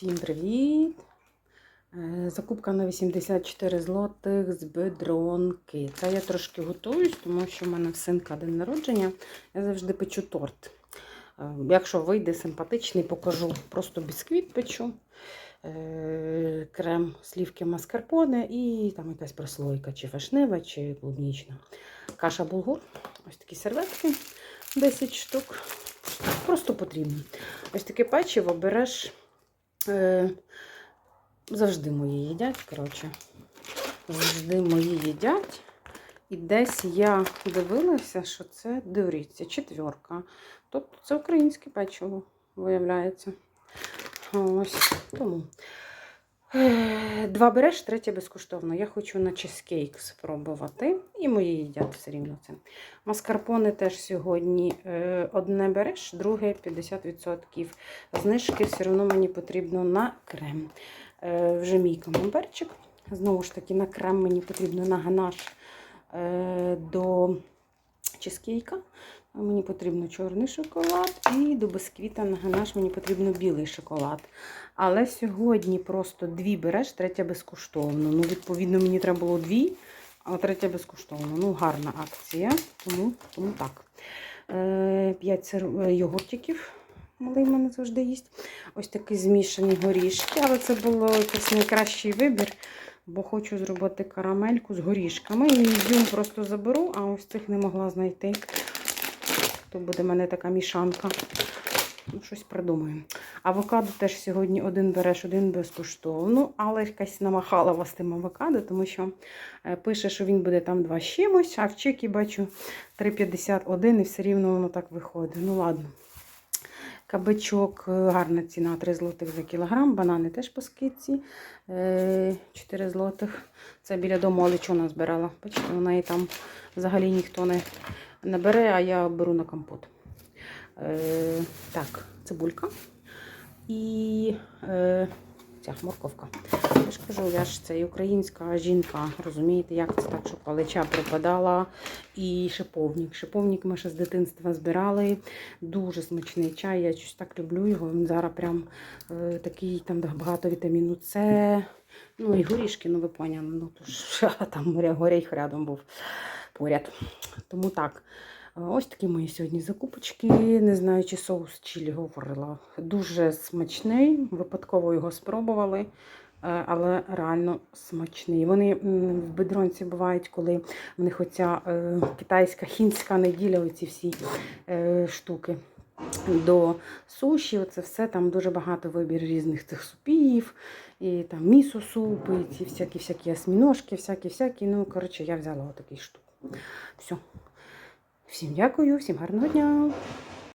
Всім привіт! Е, Закупка на 84 злотих з бедронки. Це я трошки готуюсь, тому що в мене в синка день народження. Я завжди печу торт. Е, Якщо вийде симпатичний, покажу. Просто бісквіт печу, е, крем слівки маскарпоне і там якась прослойка, чи вишнева, чи клубнічна. Каша булгур. Ось такі серветки 10 штук. Просто потрібно. Ось таке печиво береш. Е, завжди мої їдять, коротше. Завжди мої їдять. І десь я дивилася, що це дивіться, четверка. Тобто це українське печиво, виявляється. Ось тому. Два береш, третє безкоштовно. Я хочу на чизкейк спробувати. І мої їдять все рівно це. Маскарпоне теж сьогодні е, одне береш, друге 50%. Знижки все одно мені потрібно на крем. Е, Вже мій камамберчик. Знову ж таки, на крем мені потрібно на ганаш е, до чизкейка. Мені потрібно чорний шоколад і до бісквіта на ганаш мені потрібно білий шоколад. Але сьогодні просто дві береш, третя безкоштовно. Ну, відповідно, мені треба було дві, а третя безкоштовно. Ну, гарна акція, тому, тому так. Е, П'ять е, йогуртиків. Малий в мене завжди їсть. Ось такі змішані горішки, але це було якийсь найкращий вибір, бо хочу зробити карамельку з горішками. І ізюм просто заберу, а ось цих не могла знайти. То буде в мене така мішанка. Ну, щось придумаємо. Авокадо теж сьогодні один береш, один безкоштовно, але якась намахала вас тим авокадо, тому що е, пише, що він буде там два чимось, а в чекі бачу 3,51 і все рівно воно так виходить. Ну ладно. Кабачок, е, гарна ціна 3 злотих за кілограм. Банани теж по скидці 4 злотих. Це біля дому Олечона збирала. Бачите, вона і там взагалі ніхто не, не бере, а я беру на компот. Е, так, цибулька і е, ця морковка. Я ж кажу, я ж це і українська жінка. Розумієте, як це так, що палича пропадала. І шиповник. Шиповник ми ще з дитинства збирали. Дуже смачний чай. Я щось так люблю його. Він зараз прям е, такий, там багато вітаміну С. Ну і горішки, ну ви поняли. Ну, то ж, там горіх рядом був поряд. Тому так. Ось такі мої сьогодні закупочки. Не знаю, чи соус чилі говорила. Дуже смачний. Випадково його спробували, е, але реально смачний. Вони в бедронці бувають, коли в них оця е, китайська, хінська неділя, оці всі е, штуки. До суші, оце все, там дуже багато вибір різних цих супів, і там місо-супи, і ці всякі-всякі осьміножки, всякі-всякі. Ну, коротше, я взяла отакий штук. Все. Всім дякую, всім гарного дня.